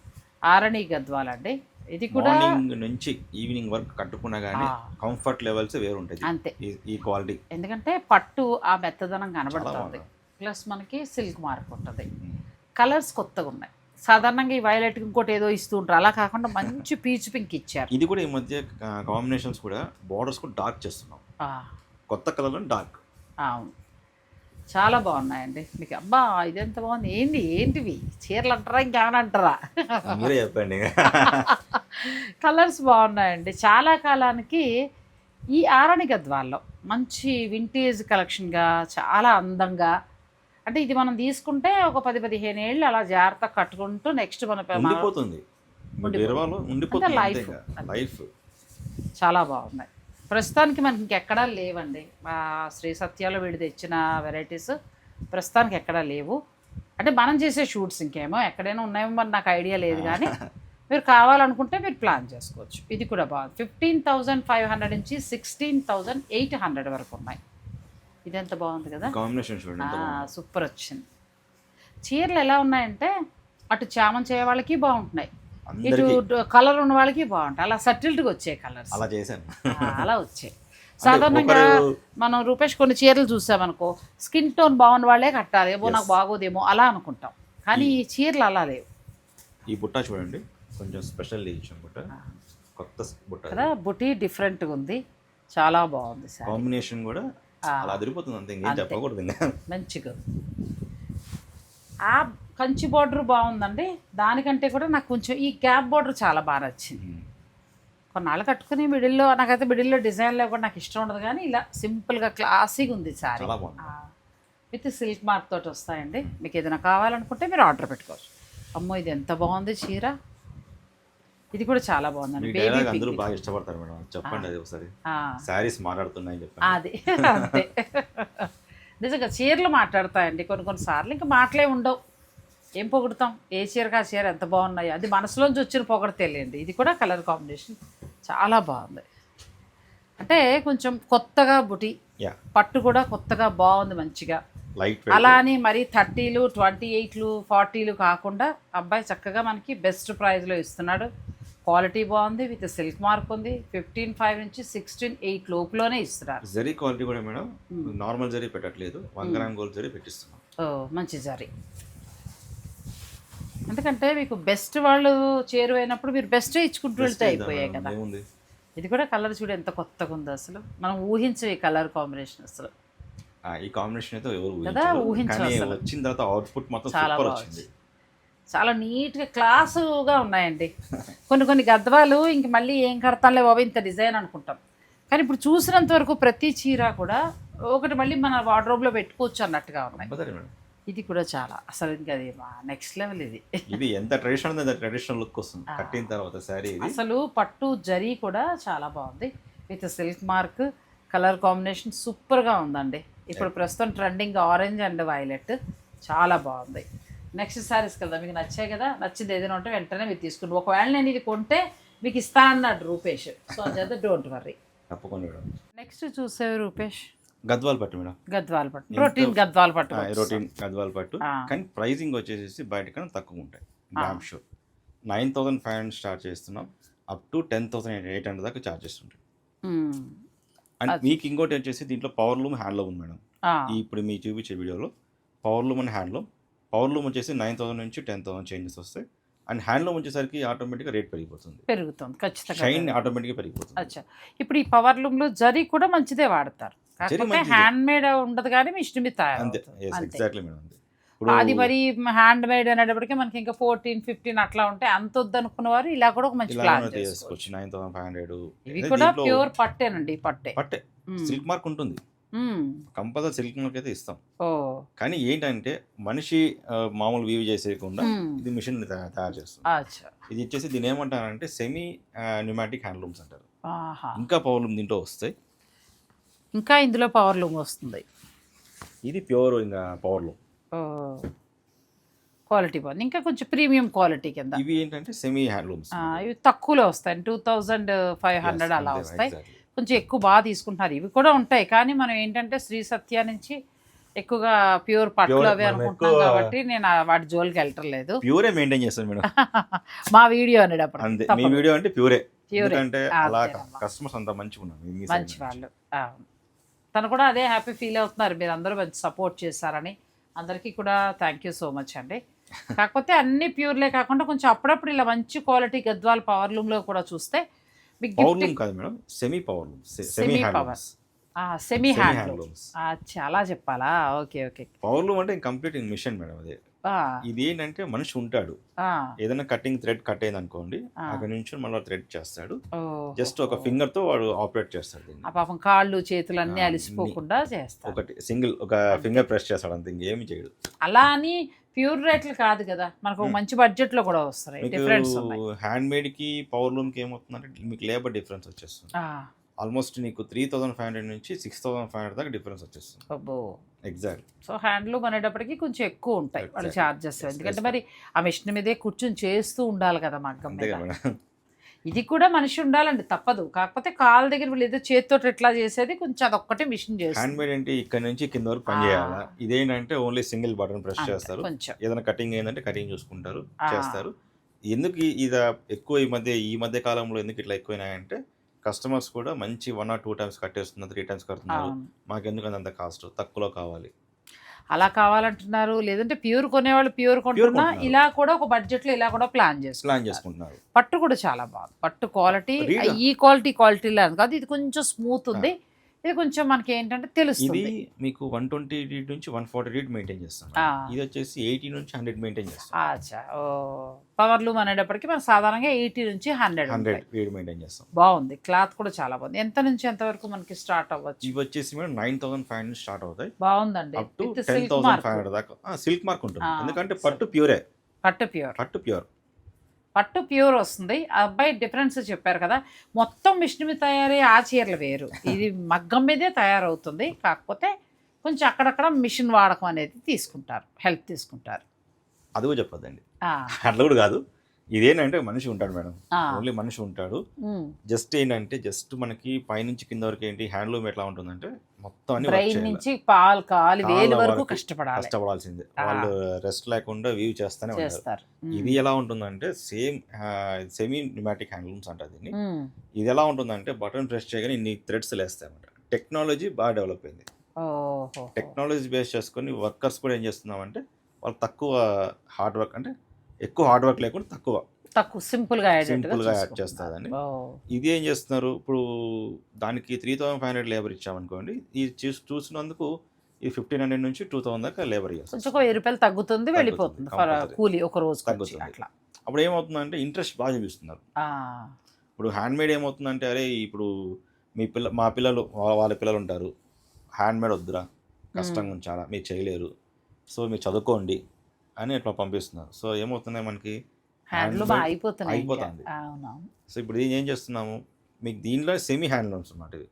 ఆరణి గద్వాల్ అండి. ఇది కూడా మార్నింగ్ నుంచి ఈవినింగ్ వరకు కట్టుకున్నా కానీ. కంఫర్ట్ లెవెల్స్ వేరు ఉంటుంది అంతే. ఈ- క్వాలిటీ ఎందుకంటే పట్టు ఆ మెత్తదనం కనబడుతుంది. ప్లస్ మనకి సిల్క్ మార్క్ ఉంటుంది. కలర్స్ కొత్తగా ఉన్నాయి సాధారణంగా ఈ వైలెట్ ఇంకోటి ఏదో ఇస్తూ ఉంటారు. అలా కాకుండా మంచి పీచ్ పింక్ ఇచ్చారు. ఇది కూడా ఈ మధ్య కాంబినేషన్స్ కూడా బార్డర్స్ కూడా డార్క్ చేస్తున్నాం. కొత్త కలర్ డార్క్ అవును. చాలా బాగున్నాయండి. మీకు అబ్బా ఇదెంత బాగుంది. ఏంటి ఏంటివి? చీరలు అంటారా ఇంకేమైనా అంటారా? మీరే చెప్పండి. కలర్స్ బాగున్నాయండి. చాలా కాలానికి ఈ ఆరణి గద్వాల్లో మంచి వింటేజ్ కలెక్షన్గా చాలా అందంగా అంటే ఇది మనం తీసుకుంటే ఒక పది పదిహేను ఏళ్ళు అలా జాగ్రత్త కట్టుకుంటూ నెక్స్ట్ మన ఉండిపోతుంది. అంతే లైఫ్. చాలా బాగున్నాయి. ప్రస్తుతానికి మనకి ఇంకెక్కడా లేవండి. మా శ్రీ సత్యాలో వీడు తెచ్చిన వెరైటీస్ ప్రస్తుతానికి ఎక్కడా లేవు. అంటే మనం చేసే షూట్స్ ఇంకేమో ఎక్కడైనా ఉన్నాయేమో మరి నాకు ఐడియా లేదు కానీ మీరు కావాలనుకుంటే మీరు ప్లాన్ చేసుకోవచ్చు. ఇది కూడా బాగుంది. ఫిఫ్టీన్ థౌజండ్ ఫైవ్ హండ్రెడ్ నుంచి సిక్స్టీన్ థౌజండ్ ఎయిట్ హండ్రెడ్ వరకు ఉన్నాయి. ఇది ఎంత బాగుంది కదా? కాంబినేషన్ చూడండి. సూపర్ వచ్చింది చీరలు ఎలా ఉన్నాయంటే అటు చామం చేయ వాళ్ళకి బాగుంటున్నాయి. ఇటు కలర్ ఉన్న వాళ్ళకి బాగుంటాయి. అలా సటిల్డ్గా వచ్చాయి కలర్స్. అలా చేశాను. అలా వచ్చాయి. సాధారణంగా మనం రూపేష్ కొన్ని చీరలు చూసామనుకో స్కిన్ టోన్ బాగున్న వాళ్ళే కట్టాలి. ఏమో నాకు బాగోదేమో అలా అనుకుంటాం. కానీ ఈ చీరలు అలా లేవు. ఈ బుట్ట చూడండి కొంచెం స్పెషల్ బుట్ట. కొత్త బుట్ట కదా బుటీ డిఫరెంట్గా ఉంది. చాలా బాగుంది సార్ కాంబినేషన్ కూడా. అలా అదిరిపోతుంది అంతే ఇంకేం. చెప్పకూడదు మంచిగా. ఆ కంచి బార్డర్ బాగుందండి. దానికంటే కూడా నాకు కొంచెం ఈ గ్యాప్ బార్డర్ చాలా బాగా నచ్చింది. కొన్నాళ్ళు కట్టుకుని మిడిల్లో నాకైతే మిడిల్లో డిజైన్లో కూడా నాకు ఇష్టం ఉండదు కానీ ఇలా సింపుల్గా క్లాసీగా ఉంది సారీ. విత్ సిల్క్ మార్క్ తోటి వస్తాయండి. మీకు ఏదైనా కావాలనుకుంటే మీరు ఆర్డర్ పెట్టుకోవచ్చు. అమ్మో ఇది ఎంత బాగుంది చీర. ఇది కూడా చాలా బాగుందండి. బేబీ అందరూ బాగా ఇష్టపడతారు మేడం. చెప్పండి అది ఒకసారి. ఆ, శారీస్ మాట్లాడుతున్నాయని చెప్పండి. అది. అంతే. నిజంగా చీరలు మాట్లాడతాయండి. కొన్ని కొన్ని సార్లు ఇంకా మాటలే ఉండవు. ఏం పొగుడుతాం? ఏ చీరకి ఆ చీర ఎంత బాగున్నాయో. అది మనసులోంచి వచ్చిన పొగడతేలేండి ఇది కూడా కలర్ కాంబినేషన్ చాలా బాగుంది. అంటే కొంచెం కొత్తగా బుటి. పట్టు కూడా కొత్తగా బాగుంది మంచిగా. అలా అని మరి థర్టీలు ట్వంటీ ఎయిట్లు ఫార్టీలు కాకుండా అబ్బాయి చక్కగా మనకి బెస్ట్ ప్రైస్లో ఇస్తున్నాడు. క్వాలిటీ బాగుంది విత్ సిల్క్ మార్క్ ఉంది. ఫిఫ్టీన్ ఫైవ్ నుంచి సిక్స్టీన్ ఎయిట్ లోపులోనే ఇస్తున్నారు. జరీ క్వాలిటీ కూడా మేడం నార్మల్ జరీ పెట్టట్లేదు. వన్ గ్రామ్ గోల్డ్ జరీ పెట్టిస్తున్నాం. ఓ మంచి జరి. ఎందుకంటే మీకు బెస్ట్ వాళ్ళు చేరువైనప్పుడు మీరు బెస్ట్ ఇచ్చుకుంటూ వెళ్తే అయిపోయాయి కదా. ఇది కూడా కలర్ చూడు ఎంత కొత్తగా ఉందో అసలు. మనం ఊహించే ఈ కలర్ కాంబినేషన్ అసలు. ఈ కాంబినేషన్ అయితే ఎవరు అసలు. వచ్చిన తర్వాత అవుట్పుట్ మొత్తం చాలా సూపర్. వచ్చింది. చాలా నీట్గా క్లాసుగా ఉన్నాయండి. కొన్ని కొన్ని గద్వాలు ఇంక మళ్ళీ ఏం కడతాంలే బాబు ఇంత డిజైన్ అనుకుంటాం. కానీ ఇప్పుడు చూసినంత వరకు ప్రతి చీర కూడా ఒకటి మళ్ళీ మన వార్డ్రోబ్లో పెట్టుకోవచ్చు అన్నట్టుగా ఉన్నాయి. ఇది కూడా చాలా. అసలు ఇంకా అది నెక్స్ట్ లెవెల్ ఇది. ఇది ఎంత ట్రెడిషనల్ ట్రెడిషనల్ లుక్ వస్తుంది. కట్టిన తర్వాత ఇది. అసలు పట్టు జరీ కూడా చాలా బాగుంది. With silk mark colour combination సూపర్గా ఉందండి. ఇప్పుడు ప్రస్తుతం ట్రెండింగ్ ఆరెంజ్ అండ్ వైలెట్. చాలా బాగుంది. నెక్స్ట్ సారీస్ కదా మీకు నచ్చాయి కదా నచ్చింది ఏదైనా ఉంటే వెంటనే మీరు తీసుకుంటారు ఒకవేళ నేను ఇది కొంటే మీకు ఇస్తానన్నాడు రూపేష్. సో అదే డోంట్ వర్రీ తప్పకుండా మేడం. నెక్స్ట్ చూసేవి రూపేష్? గద్వాల్ పట్టు మేడం. గద్వాల్ పట్టు. ప్రోటీన్ గద్వాల్ పట్టు రొటీన్ గద్వాల్ పట్టు. కానీ ప్రైజింగ్ వచ్చేసి బయట కన్నా తక్కువ ఉంటాయి damn sure nine thousand five hundred start చేస్తున్నాం up to ten thousand eight hundred దాకా చార్జెస్ ఉంటాయి. మ్మ్. అండ్ మీకు ఇంకోటి వచ్చేసి దీంట్లో పవర్ లూమ్ హ్యాండ్లూమ్ ఉంది మేడం. ఇప్పుడు మీ చూపించే వీడియోలో power loom and handloom power loom వచ్చేసి నైన్ థౌసండ్ నుంచి టెన్ థౌసండ్ చేంజెస్ వస్తాయి. అండ్ హ్యాండ్లూమ్ వచ్చేసరికి ఆటోమేటిక్గా రేట్ పెరిగిపోతుంది. పెరుగుతుంది ఖచ్చితంగా షైన్ ఆటోమేటిక్గా పెరిగిపోతుంది. అచ్చా. ఇప్పుడు ఈ పవర్ లూమ్లో జరీ కూడా మంచిదే వాడతారు. కాకపోతే. హ్యాండ్ మేడ్ ఉండదు కానీ మిషన్ మీద అంతే. ఎగ్జాక్ట్లీ మేడం అది మరి హ్యాండ్ మేడ్ అనేటప్పటికి మనకి ఇంకా ఫోర్టీన్ ఫిఫ్టీన్ అట్లా ఉంటే అంత వద్దనుకున్న వారు ఇలా కూడా ఒక మంచి ప్లాన్ చేసుకోవచ్చు. Nine thousand five hundred. ఇవి కూడా ప్యూర్ పట్టేనండి పట్టే. పట్టే. సిల్క్ మార్క్ ఉంటుంది. కంపల్సరీ సిల్క్ మార్క్ అయితే ఇస్తాం. ఓ. కానీ ఏంటంటే మనిషి మామూలు వీవ్ చేసేయకుండా. ఇది మిషన్ తయారు చేస్తుంది. అచ్చా. ఇది వచ్చేసి దీని ఏమంటారంటే సెమీ న్యూమాటిక్ హ్యాండ్లూమ్స్ అంటారు. ఆహా. ఇంకా పవర్ లూమ్ దీంట్లో వస్తాయి. ఇంకా ఇందులో పవర్ లూమ్ వస్తుంది. ఇది ప్యూర్ ఇంకా పవర్ లూమ్. ఓ. క్వాలిటీ బాగుంది. ఇంకా కొంచెం ప్రీమియం క్వాలిటీ కింద. ఇవి ఏంటంటే సెమీ హ్యాండ్లూమ్స్ ఇవి తక్కువలో వస్తాయి. టూ థౌజండ్ ఫైవ్ హండ్రెడ్ అలా వస్తాయి. కొంచెం ఎక్కువ బాగా తీసుకుంటున్నారు. ఇవి కూడా ఉంటాయి. కానీ మనం ఏంటంటే శ్రీ సత్య నుంచి ఎక్కువగా ప్యూర్ Pure, అవి అనుకుంటున్నాం కాబట్టి నేను వాటి జోలికి వెళ్ళటం లేదు ప్యూరే మెయింటైన్ చేస్తాను మేడం. మా వీడియో అనేటప్పుడు. అంతే. మీ. వీడియో అంటే ప్యూరే. ఎందుకంటే అలా. కస్టమర్స్ అంతా మంచిగా మంచి. వాళ్ళు. తను కూడా అదే హ్యాపీ ఫీల్ అవుతున్నారు. మీరు అందరూ మంచి సపోర్ట్ చేశారని. అందరికీ కూడా థ్యాంక్ యూ సో మచ్ అండి. కాకపోతే అన్ని ప్యూర్లే కాకుండా కొంచెం అప్పుడప్పుడు ఇలా మంచి క్వాలిటీ గద్వాల్ పవర్ లూమ్లో కూడా చూస్తే లూమ్ కాదు madam semi power loom semi Semi hand power. Semi Semi hand handlooms. చాలా చెప్పాలా ఓకే ఓకే పవర్ లూమ్ అంటే కంప్లీట్ మిషన్ మేడం అదే ఇది ఏంటంటే మనిషి ఉంటాడు. ఏదైనా కటింగ్ థ్రెడ్ కట్ అయింది అనుకోండి. అక్కడ నుంచి మళ్ళీ థ్రెడ్ చేస్తాడు. జస్ట్ ఒక ఫింగర్తో వాడు ఆపరేట్ చేస్తాడు పాపం కాళ్ళు చేతులు అన్నీ అలిసిపోకుండా చేస్తారు ఒకటి సింగిల్ ఒక ఫింగర్ ప్రెస్ చేస్తాడు అంత ఇంకేమి చేయడు. అలా అని ప్యూర్ రేట్లు కాదు కదా మనకు మంచి బడ్జెట్లో కూడా వస్తాయి. హ్యాండ్ మేడ్కి పవర్ లూమ్కి ఏమవుతుందంటే మీకు లేబర్ డిఫరెన్స్ వచ్చేస్తుంది. ఆల్మోస్ట్ నీకు త్రీ థౌసండ్ ఫైవ్ హండ్రెడ్ నుంచి సిక్స్ థౌసండ్ ఫైవ్ హండ్రెడ్ దాకా డిఫరెన్స్ వచ్చేస్తుంది. అబ్బో. ఎగ్జాక్ట్. సో హ్యాండ్లూమ్ అనేటప్పటికి కొంచెం ఎక్కువ ఉంటాయి వాళ్ళ Yes, ఎందుకంటే. మరి ఆ మిషన్ మీదే కూర్చొని చేస్తూ ఉండాలి కదా మగ్గం మీద. ఇది కూడా మనిషి ఉండాలండి తప్పదు. కాకపోతే కాళ్ళ దగ్గర వీళ్ళు ఏదో చేతితో ఎట్లా చేసేది కొంచెం అదొక్కటే మిషన్ హ్యాండ్ చేస్తుంది. మేడ్ అంటే ఇక్కడ నుంచి కింద వరకు పని. చేయాలా? ఇదేంటంటే ఓన్లీ సింగిల్ బటన్ ప్రెస్ చేస్తారు. ఏదైనా కటింగ్ ఏంటంటే కటింగ్ చూసుకుంటారు. చేస్తారు. ఎందుకు ఇది ఎక్కువ ఈ మధ్య ఈ మధ్య కాలంలో ఎందుకు ఇట్లా ఎక్కువైనాయంటే కస్టమర్స్ కూడా మంచి వన్ ఆర్ టూ టైమ్స్ కట్టేస్తున్నారు త్రీ టైమ్స్ కడుతున్నారు. అవును. మాకు ఎందుకు అంత కాస్ట్ తక్కువలో కావాలి. అలా కావాలంటున్నారు. లేదంటే ప్యూర్ కొనేవాళ్ళు ప్యూర్ కొంటున్నా. ఇలా కూడా ఒక బడ్జెట్లో ఇలా కూడా ప్లాన్ చేస్తారు ప్లాన్ చేసుకుంటున్నారు. పట్టు కూడా చాలా బాగుంది. పట్టు క్వాలిటీ. ఈ క్వాలిటీ క్వాలిటీలో అని కాదు. ఇది కొంచెం స్మూత్ ఉంది. ఇది కొంచెం మనకి ఏంటంటే ఇది తెలుస్తుంది మీకు వన్ ట్వంటీ రీడ్ నుంచి వన్ ఫార్టీ రీడ్ మెయింటైన్ చేస్తాం. ఇది వచ్చేసి ఎయిటీ నుంచి హండ్రెడ్ మెయింటైన్ చేస్తాం. అచ్చా. ఓ పవర్ లూమ్ అనేటప్పటికి మనం సాధారణంగా ఎయిటీ నుంచి హండ్రెడ్ హండ్రెడ్ రీడ్ మెయింటైన్ చేస్తాం. బాగుంది. క్లాత్ కూడా చాలా బాగుంది. ఎంత నుంచి ఎంత వరకు మనకి స్టార్ట్ అవ్వచ్చు? ఇవి వచ్చేసి madam nine thousand five hundred start అవుతాయి. బాగుందండి. Ten thousand mark. Five hundred దాకా. సిల్క్ మార్క్ ఉంటుంది. ఎందుకంటే. పట్టు ప్యూరే. పట్టు ప్యూర్. పట్టు ప్యూర్. పట్టు ప్యూర్ వస్తుంది. ఆ అబ్బాయి డిఫరెన్స్ చెప్పారు కదా. మొత్తం మిషన్ మీద తయారయ్యే ఆ చీరలు వేరు. ఇది మగ్గం మీదే తయారవుతుంది. కాకపోతే కొంచెం అక్కడక్కడ మిషన్ వాడకం అనేది తీసుకుంటారు. హెల్ప్ తీసుకుంటారు. అది కూడా చెప్పొద్దండి. ఆ, అట్లా కూడా కాదు. ఇదేంటంటే మనిషి ఉంటాడు మేడం. ఓన్లీ మనిషి ఉంటాడు. జస్ట్ ఏంటంటే జస్ట్ మనకి పైనుంచి కింద వరకు ఏంటి హ్యాండ్లూమ్ ఎట్లా ఉంటుందంటే మొత్తం బ్రెయిన్. నుంచి పాలు కాలు వేలు వరకు కష్టపడాలి కష్టపడాల్సిందే. వాళ్ళు రెస్ట్ లేకుండా వ్యూ చేస్తూనే ఉంటారు. ఇది ఎలా ఉంటుందంటే సేమ్ సెమీ న్యూమాటిక్ హ్యాండ్లూమ్స్ అంటారు దీన్ని. ఇది ఎలా ఉంటుందంటే బటన్ ప్రెస్ చేయగానే ఇన్ని థ్రెడ్స్ లేస్తాయి అన్నమాట టెక్నాలజీ బాగా డెవలప్ అయింది టెక్నాలజీ బేస్ చేసుకొని వర్కర్స్ కూడా ఏం చేస్తున్నామంటే వాళ్ళు తక్కువ హార్డ్ వర్క్ అంటే ఎక్కువ హార్డ్ వర్క్ లేకుండా తక్కువ తక్కువ సింపుల్గా Simple గా add చేస్తారని. ఇది ఏం చేస్తున్నారు? ఇప్పుడు దానికి three thousand five hundred labour ఇచ్చామనుకోండి ఇది చూసి చూసినందుకు ఈ ఫిఫ్టీన్ హండ్రెడ్ నుంచి టూ థౌసండ్ దాకా లేబర్ కొంచెం వెయ్యి రూపాయలు తగ్గుతుంది వెళ్ళిపోతుంది. కూలీ ఒక రోజు తగ్గుతుంది. అట్లా. అప్పుడు ఏమవుతుందంటే ఇంట్రెస్ట్ బాగా చూపిస్తున్నారు. ఇప్పుడు హ్యాండ్ మేడ్ ఏమవుతుందంటే అరే ఇప్పుడు మీ పిల్ల మా పిల్లలు వాళ్ళ పిల్లలు ఉంటారు హ్యాండ్ మేడ్ వద్దురా కష్టంగా చాలా మీరు చేయలేరు. సో మీరు చదువుకోండి అని ఇట్లా పంపిస్తున్నారు. సో ఏమవుతున్నాయి మనకి? హ్యాండ్లూమ్ అయిపోతున్నాయి. అయిపోతుంది. సో ఇప్పుడు ఏం చేస్తున్నాము? మీకు దీనిలో సెమీ హ్యాండ్లూమ్స్ అన్నమాట ఇది.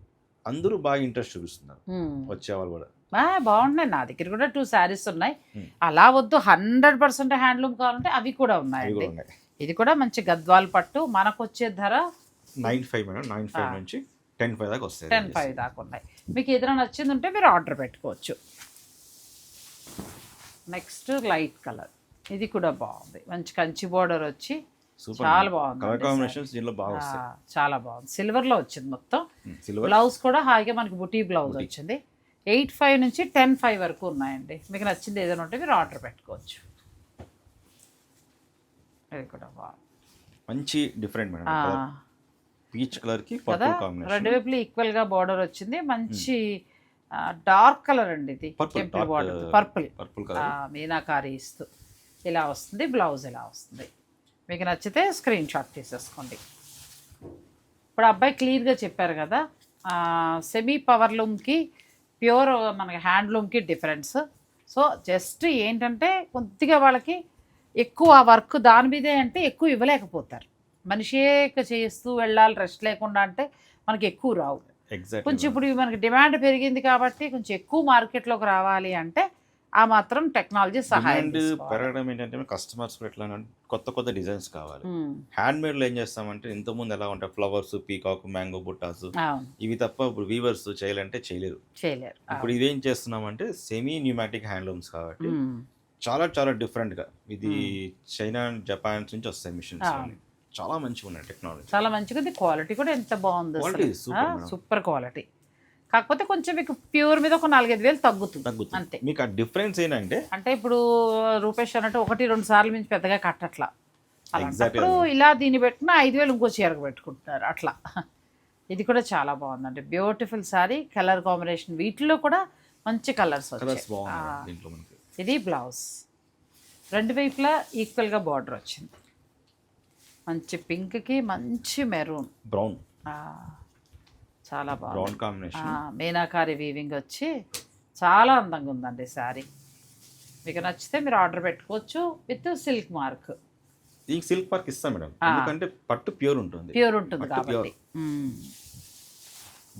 అందరూ బాగా ఇంట్రెస్ట్ చూపిస్తున్నారు. వచ్చేవాళ్ళు కూడా. ఆ, బాగుంటున్నాయి నా దగ్గర కూడా టూ శారీస్ ఉన్నాయి. అలా వద్దు. హండ్రెడ్ పర్సెంట్ హ్యాండ్లూమ్ కావాలంటే అవి కూడా ఉన్నాయి. ఇది కూడా మంచి గద్వాల్ పట్టు. మనకు వచ్చే ధర nine five madam. Nine five. నుంచి టెన్ ఫైవ్ దాకా వస్తాయి. టెన్ ఫైవ్ దాకా ఉన్నాయి. మీకు ఏదైనా నచ్చింది ఉంటే మీరు ఆర్డర్ పెట్టుకోవచ్చు. నెక్స్ట్ లైట్ కలర్ ఇది కూడా బాగుంది. మంచి కంచి బోర్డర్ వచ్చి చాలా బాగుంది కలర్ అండి కాంబినేషన్స్ దీనిలో బాగా ఆ, వస్తాయి. చాలా బాగుంది. సిల్వర్లో వచ్చింది మొత్తం. సిల్వర్ బ్లౌజ్ కూడా హాయిగా మనకి బుటీ బ్లౌజ్. వచ్చింది. ఎయిట్ ఫైవ్ నుంచి టెన్ ఫైవ్ వరకు ఉన్నాయండి. మీకు నచ్చింది ఏదైనా ఉంటే మీరు ఆర్డర్ పెట్టుకోవచ్చు. ఇది కూడా బాగుంది. మంచి డిఫరెంట్ మేడం పీచ్ కలర్కి రెండు వైపులు ఈక్వల్గా బార్డర్ వచ్చింది. మంచి డార్క్ కలర్ అండి ఇది. Temple border purple purple meenakari ఇస్తూ. ఇలా వస్తుంది బ్లౌజ్ ఇలా వస్తుంది. మీకు నచ్చితే స్క్రీన్ షాట్ తీసేసుకోండి. ఇప్పుడు అబ్బాయి క్లియర్గా చెప్పారు కదా సెమీ పవర్ లూమ్కి ప్యూర్ మనకి హ్యాండ్లూమ్కి డిఫరెన్స్ సో జస్ట్ ఏంటంటే కొద్దిగా వాళ్ళకి ఎక్కువ వర్క్ దాని మీదే అంటే ఎక్కువ ఇవ్వలేకపోతారు. మనిషే ఇక చేస్తూ వెళ్ళాలి రెస్ట్ లేకుండా అంటే మనకి ఎక్కువ రావు. కొంచెం ఇప్పుడు మనకి డిమాండ్ పెరిగింది కాబట్టి కొంచెం ఎక్కువ మార్కెట్లోకి రావాలి అంటే ఆ మాత్రం టెక్నాలజీ సహాయం. పెరగడం ఏంటంటే కస్టమర్స్ ఎట్లా కొత్త కొత్త డిజైన్స్ కావాలి. హ్యాండ్ మేడ్లో ఏం చేస్తామంటే ఇంతకుముందు ఎలా ఉంటాయి? ఫ్లవర్స్ పీకాక్ మ్యాంగో బుట్టాస్ ఇవి తప్ప ఇప్పుడు వీవర్స్ చేయాలంటే చేయలేరు. చేయలేరు. ఇప్పుడు ఇవేం చేస్తున్నామంటే సెమీ న్యూమాటిక్ హ్యాండ్లూమ్స్ కాబట్టి ఉమ్, చాలా చాలా different గా ఇది చైనా అండ్ జపాన్ నుంచి వస్తాయి మిషన్స్. చాలా మంచిగా ఉన్నాయి టెక్నాలజీ చాలా మంచిగా క్వాలిటీ కూడా ఎంత బాగుంది. సూపర్ క్వాలిటీ కాకపోతే కొంచెం మీకు ప్యూర్ మీద ఒక నాలుగైదు వేలు తగ్గుతుంది. అంతే. మీకు ఆ డిఫరెన్స్ ఏంటంటే? అంటే ఇప్పుడు రూపేష్ అన్నట్టు ఒకటి రెండు సార్లు మించి పెద్దగా కట్టట్లా. అలాంటప్పుడు ఇలా దీన్ని పెట్టిన ఐదు వేలు ఇంకో చీరకు పెట్టుకుంటున్నారు. అట్లా. ఇది కూడా చాలా బాగుందండి. బ్యూటిఫుల్ సారీ కలర్ కాంబినేషన్ వీటిలో కూడా మంచి కలర్స్ వచ్చాయి. ఇది బ్లౌజ్ రెండు వైపులా ఈక్వల్గా బార్డర్ వచ్చింది. మంచి పింక్కి మంచి మెరూన్ బ్రౌన్ చాలా బాగుంది. కాంబినేషన్ మీనాకారి వీవింగ్ వచ్చి చాలా అందంగా ఉందండి శారీ మీకు నచ్చితే మీరు ఆర్డర్ పెట్టుకోవచ్చు విత్ సిల్క్ మార్క్ ఈ సిల్క్ పార్క్ ఇస్తాం మేడం. ఎందుకంటే పట్టు ప్యూర్ ఉంటుంది. ప్యూర్ ఉంటుంది కాబట్టి.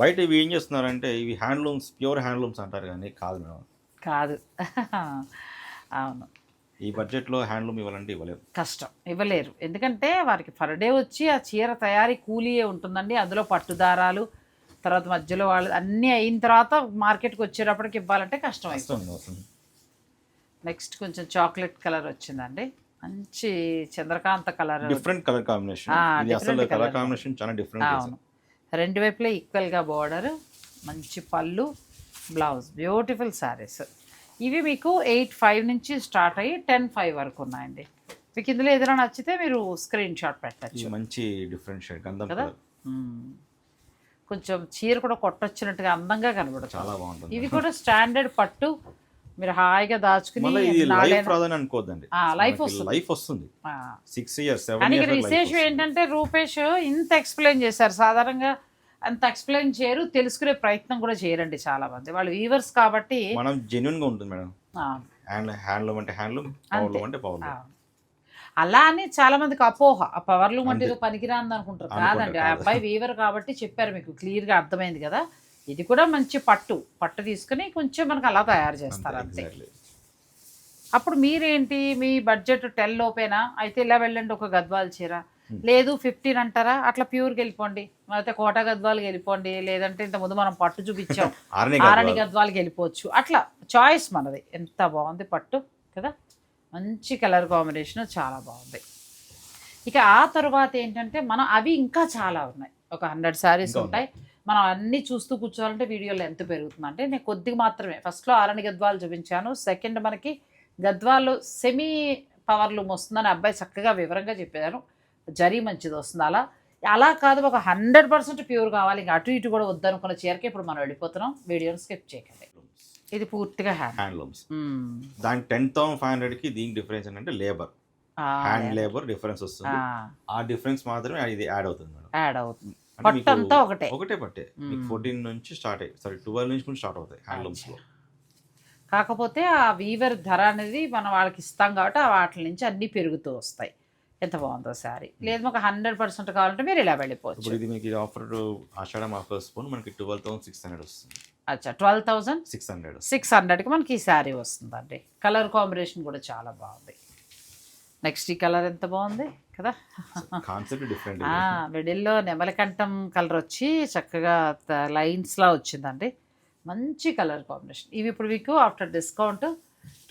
బయట ఇవి ఏం చేస్తున్నారంటే ఇవి హ్యాండ్లూమ్స్ ప్యూర్ హ్యాండ్లూమ్స్ అంటారు కానీ కాదు మేడం. కాదు. అవును. ఈ బడ్జెట్లో హ్యాండ్లూమ్ ఇవ్వాలంటే ఇవ్వలేము కష్టం. ఇవ్వలేరు. ఎందుకంటే వారికి పర్ డే వచ్చి ఆ చీర తయారీ కూలీయే ఉంటుందండి. అందులో పట్టు దారాలు తర్వాత మధ్యలో వాళ్ళు అన్నీ అయిన తర్వాత మార్కెట్కి వచ్చేటప్పటికి ఇవ్వాలంటే కష్టం వస్తుంది నెక్స్ట్ కొంచెం చాక్లెట్ కలర్ వచ్చిందండి. మంచి Chandrakanta colour different colour combination. అసలు కలర్. కాంబినేషన్ చాలా డిఫరెంట్ అవును. రెండు వైపులా ఈక్వల్గా బార్డర్ మంచి పళ్ళు బ్లౌజ్ బ్యూటిఫుల్ శారీస్ ఇవి మీకు ఎయిట్ ఫైవ్ నుంచి స్టార్ట్ అయ్యి టెన్ ఫైవ్ వరకు ఉన్నాయండి. మీకు ఇందులో ఏదైనా నచ్చితే మీరు స్క్రీన్ షాట్ పెట్టచ్చు మంచి డిఫరెంట్ షేడ్ కదా. కొంచెం చీర కూడా కొట్టొచ్చినట్టుగా అందంగా కనబడుతుంది. చాలా బాగుంటుంది. ఇవి కూడా స్టాండర్డ్ పట్టు. మీరు హాయిగా దాచుకుని లైఫ్ రాదని అనుకోద్దండి వస్తుంది. లైఫ్ వస్తుంది. సిక్స్ ఇయర్స్ కానీ విశేషం ఏంటంటే రూపేష్ ఇంత ఎక్స్ప్లెయిన్ చేశారు. సాధారణంగా అంత ఎక్స్ప్లెయిన్ చేయరు తెలుసుకునే ప్రయత్నం కూడా చేయరండి చాలా మంది వాళ్ళు వీవర్స్ కాబట్టి మనం జెన్యున్గా ఉంటుంది మేడం. హ్యాండ్లూమ్ అంటే హ్యాండ్లూమ్ పవర్లూమ్ అంటే పవర్ ఆ. అలా అని చాలా మందికి అపోహ. ఆ పవర్లు అంటే ఏదో పనికిరాంది అనుకుంటారు. కాదండి. ఆ. అబ్బాయి వీవర్ కాబట్టి చెప్పారు మీకు. క్లియర్గా అర్థమైంది కదా. ఇది కూడా మంచి పట్టు. పట్టు తీసుకుని కొంచెం మనకు అలా తయారు చేస్తారు. అంతే. అప్పుడు మీరేంటి? మీ బడ్జెట్ టెన్ లోపేనా? అయితే ఇలా వెళ్ళండి ఒక గద్వాల్ చీర. లేదు ఫిఫ్టీన్ అంటారా? అట్లా ప్యూర్కి వెళ్ళిపోండి. అయితే కోట గద్వాలకి వెళ్ళిపోండి. లేదంటే ఇంత ముందు మనం పట్టు చూపించాం. ఆరణి గద్వాలకి వెళ్ళిపోవచ్చు. అట్లా. చాయిస్ మనది. ఎంత బాగుంది పట్టు కదా. మంచి కలర్ కాంబినేషన్ చాలా బాగుంది. ఇక ఆ తర్వాత ఏంటంటే మనం అవి ఇంకా చాలా ఉన్నాయి. ఒక హండ్రెడ్ శారీస్ ఉంటాయి. మనం అన్నీ చూస్తూ కూర్చోవాలంటే వీడియోలో ఎంత పెరుగుతుంది. అంటే నేను కొద్దిగా మాత్రమే. ఫస్ట్లో ఆరణి గద్వాలు చూపించాను. సెకండ్ మనకి గద్వాలు సెమీ పవర్ లూమ్ వస్తుందని అబ్బాయి చక్కగా వివరంగా చెప్పారు జరీ మంచిది వస్తుంది అలా. అలా కాదు ఒక హండ్రెడ్ పర్సెంట్ ప్యూర్ కావాలి. ఇంకా అటు ఇటు కూడా వద్దనుకున్న చీరకి ఇప్పుడు మనం వెళ్ళిపోతున్నాం. వీడియోని స్కిప్ చేయకండి. ఇది పూర్తిగా హ్యాండ్ హ్యాండ్లూమ్స్ దాని టెన్ థౌసండ్ ఫైవ్ హండ్రెడ్కి దీనికి డిఫరెన్స్ ఏంటంటే లేబర్. హ్యాండ్ లేబర్ డిఫరెన్స్ వస్తుంది. ఆ. డిఫరెన్స్ మాత్రమే ఇది యాడ్ అవుతుంది మేడం. యాడ్ అవుతుంది. అంటే పట్టు మీకు అంతా ఒకటే. ఒకటే పట్టే. మీకు. ఫోర్టీన్ నుంచి స్టార్ట్ అయ్యి సారీ ట్వెల్వ్ నుంచి కూడా స్టార్ట్ అవుతాయి హ్యాండ్లూమ్స్లో. కాకపోతే ఆ వీవర్ ధర అనేది మనం వాళ్ళకి ఇస్తాం కాబట్టి ఆ వాటి నుంచి అన్నీ పెరుగుతూ వస్తాయి. ఎంత బాగుందో శారీ. లేదు మాకు హండ్రెడ్ పర్సెంట్ కావాలంటే మీరు ఇలా వెళ్ళిపోవచ్చు. ఇప్పుడు ఇది మీకు ఆఫర్ ఆషాఢం ఆఫర్ మనకి ట్వెల్వ్ థౌసండ్ సిక్స్ హండ్రెడ్ వస్తుంది. అచ్చా twelve thousand six hundred six హండ్రెడ్కి మనకి ఈ శారీ వస్తుందండి. కలర్ కాంబినేషన్ కూడా చాలా బాగుంది. నెక్స్ట్ ఈ కలర్ ఎంత బాగుంది కదా? కాన్సెప్ట్ డిఫరెంట్ మిడిల్లో నెమలకంఠం కలర్ వచ్చి చక్కగా లైన్స్లా వచ్చిందండి. మంచి కలర్ కాంబినేషన్ ఇవి ఇప్పుడు మీకు ఆఫ్టర్ డిస్కౌంట్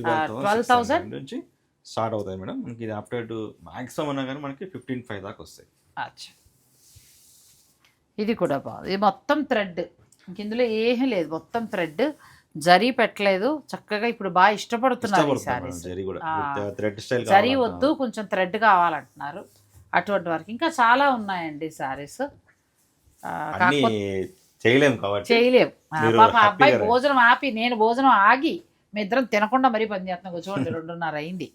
ట్వెల్వ్ థౌసండ్ నుంచి స్టార్ట్ అవుతాయి మేడం. మనకి ఇది ఆఫ్టర్ మాక్సిమం అన్నా కానీ మనకి ఫిఫ్టీన్ ఫైవ్ దాకా వస్తాయి. అచ్చా. ఇది కూడా బాగుంది. ఇది మొత్తం థ్రెడ్ ఇందులో ఏమీ లేదు. మొత్తం థ్రెడ్ జరీ పెట్టలేదు. చక్కగా ఇప్పుడు బాగా ఇష్టపడుతున్నారు శారీస్. జరీ వద్దు కొంచెం థ్రెడ్ కావాలంటున్నారు అటువంటి వరకు. ఇంకా చాలా ఉన్నాయండి శారీస్. అన్ని చేయలేము చేయలేము పాప అబ్బాయి భోజనం ఆపి నేను భోజనం ఆగి మీ ఇద్దరం తినకుండా మరీ పని చేస్తున్నాం. కూర్చోండి రెండున్నర అయింది.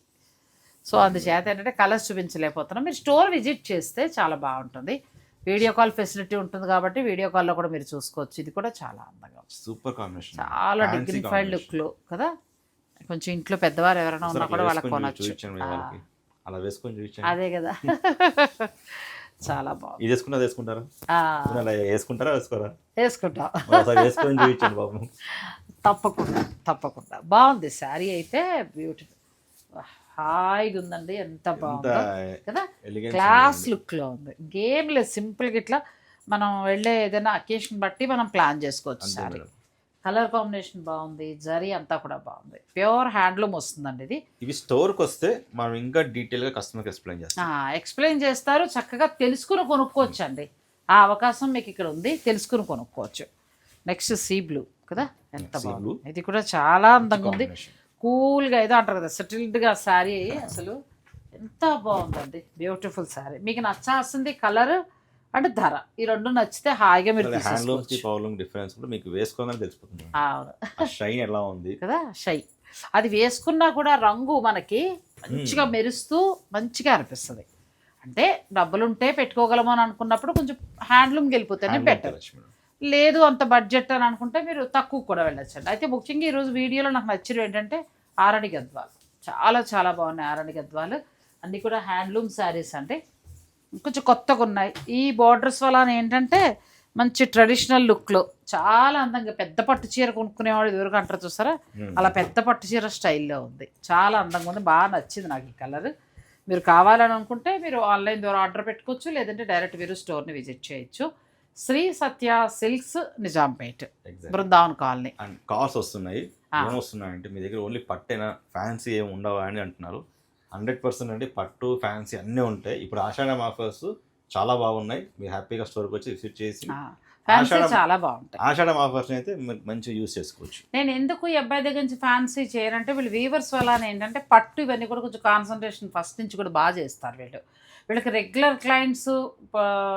సో అందుచేత ఏంటంటే కలర్స్ చూపించలేకపోతున్నాం. మీరు స్టోర్ విజిట్ చేస్తే చాలా బాగుంటుంది. వీడియో కాల్ ఫెసిలిటీ ఉంటుంది కాబట్టి వీడియో కాల్లో కూడా మీరు చూసుకోవచ్చు. ఇది కూడా చాలా అందంగా సూపర్ కాంబినేషన్ చాలా డిగ్నిఫైడ్ లుక్లో కదా? కొంచెం ఇంట్లో పెద్దవారు ఎవరైనా ఉన్నా కూడా వాళ్ళకి కొనొచ్చు. అలా వేసుకొని చూపించండి. అదే కదా. చాలా బాగుంది. ఇది వేసుకున్నా వేసుకుంటారా? అలా వేసుకుంటారా వేసుకోరా? వేసుకుంటాం. వేసుకొని చూపించండి బాబు. తప్పకుండా తప్పకుండా. బాగుంది. శారీ అయితే బ్యూటిఫుల్ హాయిగా ఉందండి ఎంత బాగుందో కదా? క్లాస్ లుక్లో ఉంది. గేమ్ లేదు సింపుల్గా ఇట్లా మనం వెళ్ళే ఏదైనా అకేషన్ బట్టి మనం ప్లాన్ చేసుకోవచ్చు మేడం. కలర్ కాంబినేషన్ బాగుంది జరీ అంతా కూడా బాగుంది. ప్యూర్ హ్యాండ్లూమ్ వస్తుందండి ఇది. ఇవి స్టోర్కి వస్తే మనం ఇంకా డీటెయిల్గా కస్టమర్కి ఎక్స్ప్లెయిన్ చేస్తాం. ఎక్స్ప్లెయిన్ చేస్తారు చక్కగా తెలుసుకుని కొనుక్కోవచ్చు అండి ఆ అవకాశం మీకు ఇక్కడ ఉంది తెలుసుకుని కొనుక్కోవచ్చు. నెక్స్ట్ సీ బ్లూ కదా? ఎంత బాగుంది. ఇది కూడా చాలా అందంగా ఉంది. కూల్గా ఏదో అంటారు కదా సెటిల్డ్గా శారీ అసలు ఎంత బాగుందండి. బ్యూటిఫుల్ శారీ. మీకు నచ్చాల్సింది కలర్ అండ్ ధర. ఈ రెండు నచ్చితే హాయిగా మీరు హ్యాండ్లూమ్కి పవర్లూమ్ డిఫరెన్స్ కూడా మీకు వేసుకోగానే తెలిసిపోతుంది. అవును. షైన్ ఎలా ఉంది? కదా షై. అది వేసుకున్నా కూడా రంగు మనకి మంచిగా మెరుస్తూ మంచిగా అనిపిస్తుంది. అంటే డబ్బులుంటే పెట్టుకోగలము అని అనుకున్నప్పుడు కొంచెం హ్యాండ్లూమ్కి వెళ్ళిపోతేనే బెటర్ మేడం. లేదు అంత బడ్జెట్ అని అనుకుంటే మీరు తక్కువ కూడా వెళ్ళొచ్చండి. అయితే ముఖ్యంగా ఈరోజు వీడియోలో నాకు నచ్చినవి ఏంటంటే ఆరణి గద్వాలు. చాలా చాలా బాగున్నాయి ఆరణి గద్వాలు. అన్నీ కూడా హ్యాండ్లూమ్ శారీస్ అంటే కొంచెం కొత్తగా ఉన్నాయి. ఈ బార్డర్స్ వల్ల ఏంటంటే మంచి ట్రెడిషనల్ లుక్లో చాలా అందంగా పెద్ద పట్టు చీర కొనుక్కునేవాడు ఇదివరకు అంటారు చూసారా. అలా పెద్ద పట్టు చీర స్టైల్లో ఉంది. చాలా అందంగా ఉంది. బాగా నచ్చింది నాకు ఈ కలర్. మీరు కావాలని అనుకుంటే మీరు ఆన్లైన్ ద్వారా ఆర్డర్ పెట్టుకోవచ్చు లేదంటే డైరెక్ట్ మీరు స్టోర్ని విజిట్ చేయొచ్చు. Shri Satya silks Nizampet. Brindavan colony. And cars వస్తున్నాయి. అంటే మీ దగ్గర ఓన్లీ పట్టేనా ఫ్యాన్సీ ఏమి ఉండవా అని అంటున్నారు. హండ్రెడ్ పర్సెంట్ అండి పట్టు ఫ్యాన్సీ అన్నీ ఉంటాయి. ఇప్పుడు ఆషాఢం ఆఫర్స్ చాలా బాగున్నాయి. మీరు హ్యాపీగా స్టోర్కి వచ్చి విజిట్ చేసి ఫ్యాన్సీ చాలా బాగుంటాయి. ఆషాఢం ఆఫర్స్ అయితే మంచిగా యూస్ చేసుకోవచ్చు. నేను ఎందుకు ఈ అబ్బాయి దగ్గర నుంచి ఫ్యాన్సీ చేయరంటే వీళ్ళు వీవర్స్ వల్ల ఏంటంటే పట్టు ఇవన్నీ కూడా కొంచెం కాన్సన్ట్రేషన్ ఫస్ట్ నుంచి కూడా బాగా చేస్తారు వీళ్ళు. వీళ్ళకి రెగ్యులర్ క్లయింట్స్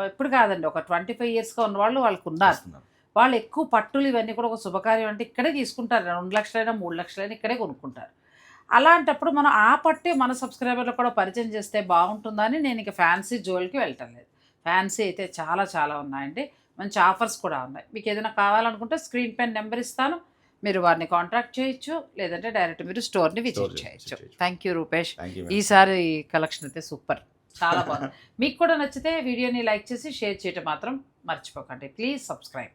ఎప్పుడు కాదండి ఒక ట్వంటీ ఫైవ్ ఇయర్స్గా ఉన్న వాళ్ళు వాళ్ళకు ఉన్నారు. వాళ్ళు ఎక్కువ పట్టులు ఇవన్నీ కూడా ఒక శుభకార్యం అంటే ఇక్కడే తీసుకుంటారు. రెండు లక్షలైనా మూడు లక్షలైనా ఇక్కడే కొనుక్కుంటారు. అలాంటప్పుడు మనం ఆ పట్టే మన సబ్స్క్రైబర్లు కూడా పరిచయం చేస్తే బాగుంటుందని నేను ఇక ఫ్యాన్సీ జోల్కి వెళ్ళటం లేదు. ఫ్యాన్సీ అయితే చాలా చాలా ఉన్నాయండి. మంచి ఆఫర్స్ కూడా ఉన్నాయి. మీకు ఏదైనా కావాలనుకుంటే స్క్రీన్ పైన నెంబర్ ఇస్తాను. మీరు వారిని కాంటాక్ట్ చేయొచ్చు. లేదంటే డైరెక్ట్ మీరు స్టోర్ని విజిట్ చేయొచ్చు. థ్యాంక్ యూ రూపేష్ ఈసారి కలెక్షన్ అయితే సూపర్ చాలా బాగుంది. మీకు కూడా నచ్చితే వీడియోని లైక్ చేసి షేర్ చేయటం మాత్రం మర్చిపోకండి. Please subscribe